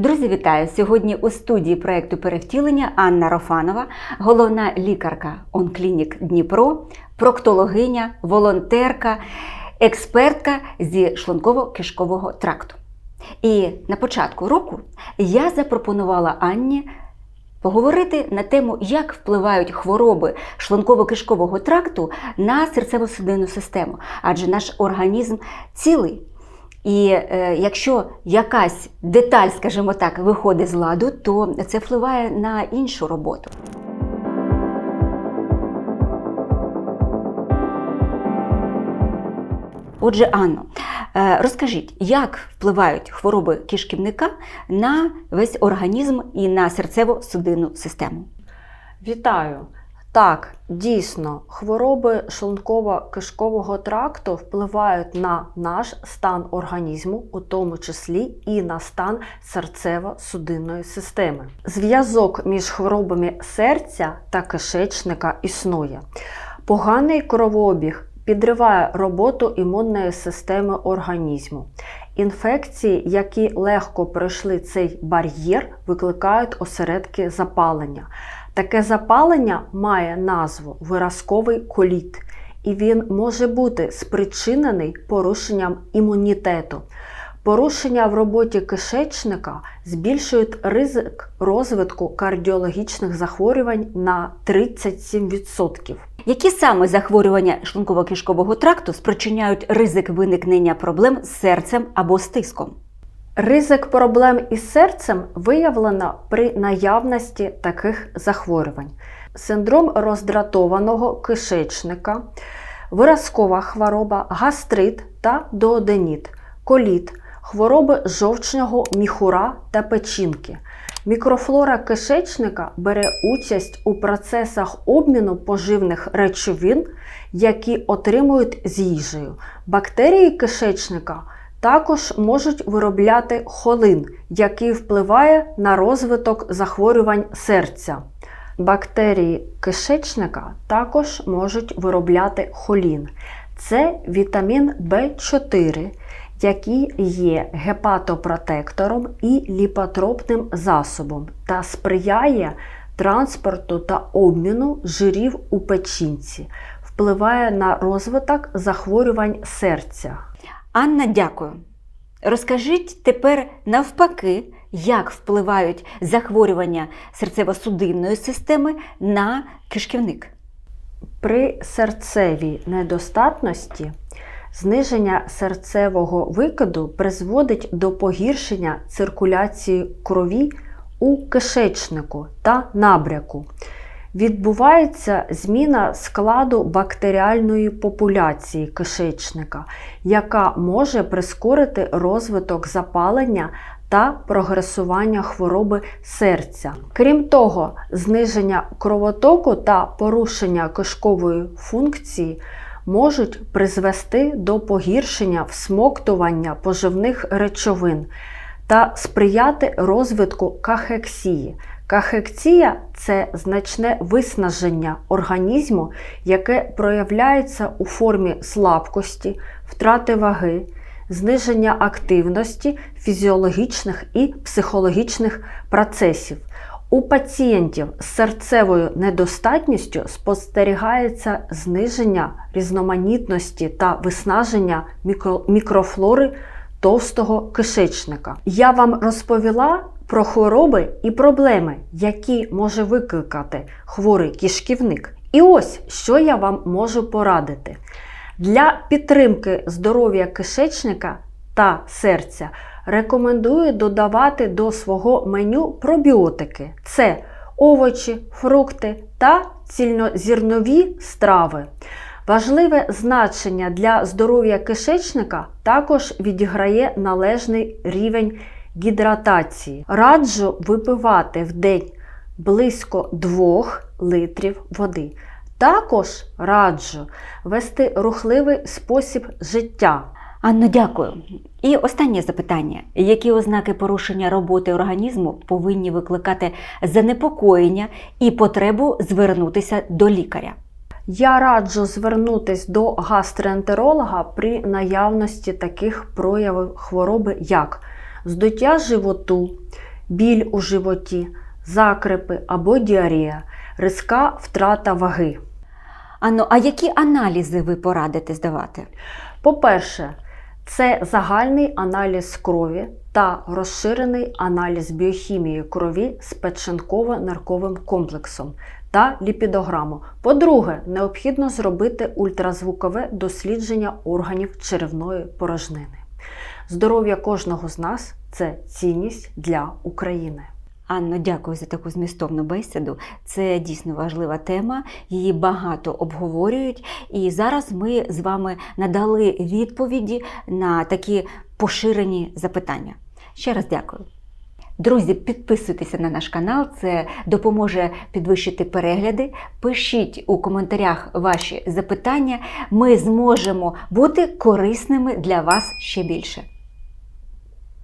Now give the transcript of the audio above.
Друзі, вітаю! Сьогодні у студії проєкту перевтілення Анна Рофанова, головна лікарка Онклінік Дніпро, проктологиня, волонтерка, експертка зі шлунково-кишкового тракту. І на початку року я запропонувала Анні поговорити на тему, як впливають хвороби шлунково-кишкового тракту на серцево-судинну систему, адже наш організм цілий. І е, якщо якась деталь, скажімо так, виходить з ладу, то це впливає на іншу роботу. Отже, Анно, е, розкажіть, як впливають хвороби кишківника на весь організм і на серцево-судинну систему? Вітаю! Так, дійсно, хвороби шлунково-кишкового тракту впливають на наш стан організму, у тому числі і на стан серцево-судинної системи. Зв'язок між хворобами серця та кишечника існує. Поганий кровообіг підриває роботу імунної системи організму. Інфекції, які легко пройшли цей бар'єр, викликають осередки запалення. Таке запалення має назву виразковий коліт, і він може бути спричинений порушенням імунітету. Порушення в роботі кишечника збільшують ризик розвитку кардіологічних захворювань на 37%. Які саме захворювання шлунково-кишкового тракту спричиняють ризик виникнення проблем з серцем або з тиском? Ризик проблем із серцем виявлено при наявності таких захворювань: синдром роздратованого кишечника, виразкова хвороба, гастрит та дооденіт, коліт, хвороби жовчного міхура та печінки. Мікрофлора кишечника бере участь у процесах обміну поживних речовин, які отримують з їжею. Бактерії кишечника також можуть виробляти холин, який впливає на розвиток захворювань серця. Бактерії кишечника також можуть виробляти холін. Це вітамін В4, який є гепатопротектором і ліпотропним засобом та сприяє транспорту та обміну жирів у печінці, впливає на розвиток захворювань серця. Анна, дякую. Розкажіть тепер навпаки, як впливають захворювання серцево-судинної системи на кишківник. При серцевій недостатності зниження серцевого викиду призводить до погіршення циркуляції крові у кишечнику та набряку. Відбувається зміна складу бактеріальної популяції кишечника, яка може прискорити розвиток запалення та прогресування хвороби серця. Крім того, зниження кровотоку та порушення кишкової функції можуть призвести до погіршення всмоктування поживних речовин та сприяти розвитку кахексії. Кахексія це значне виснаження організму, яке проявляється у формі слабкості, втрати ваги, зниження активності фізіологічних і психологічних процесів. У пацієнтів з серцевою недостатністю спостерігається зниження різноманітності та виснаження мікрофлори товстого кишечника. Я вам розповіла про хвороби і проблеми, які може викликати хворий кишківник. І ось що я вам можу порадити. Для підтримки здоров'я кишечника та серця рекомендую додавати до свого меню пробіотики: це овочі, фрукти та цільнозірнові страви. Важливе значення для здоров'я кишечника також відіграє належний рівень гідратації. Раджу випивати в день близько 2 литрів води. Також раджу вести рухливий спосіб життя. Анно, дякую. І останнє запитання: які ознаки порушення роботи організму повинні викликати занепокоєння і потребу звернутися до лікаря? Я раджу звернутися до гастроентеролога при наявності таких проявів хвороби, як здуття животу, біль у животі, закрепи або діарія, різка втрата ваги. Анно, а які аналізи ви порадите здавати? По-перше, це загальний аналіз крові та розширений аналіз біохімії крові з печенково-нирковим комплексом та ліпідограму. По-друге, необхідно зробити ультразвукове дослідження органів черевної порожнини. Здоров'я кожного з нас це цінність для України. Анно, дякую за таку змістовну бесіду. Це дійсно важлива тема, її багато обговорюють. І зараз ми з вами надали відповіді на такі поширені запитання. Ще раз дякую. Друзі, підписуйтеся на наш канал, це допоможе підвищити перегляди. Пишіть у коментарях ваші запитання. Ми зможемо бути корисними для вас ще більше.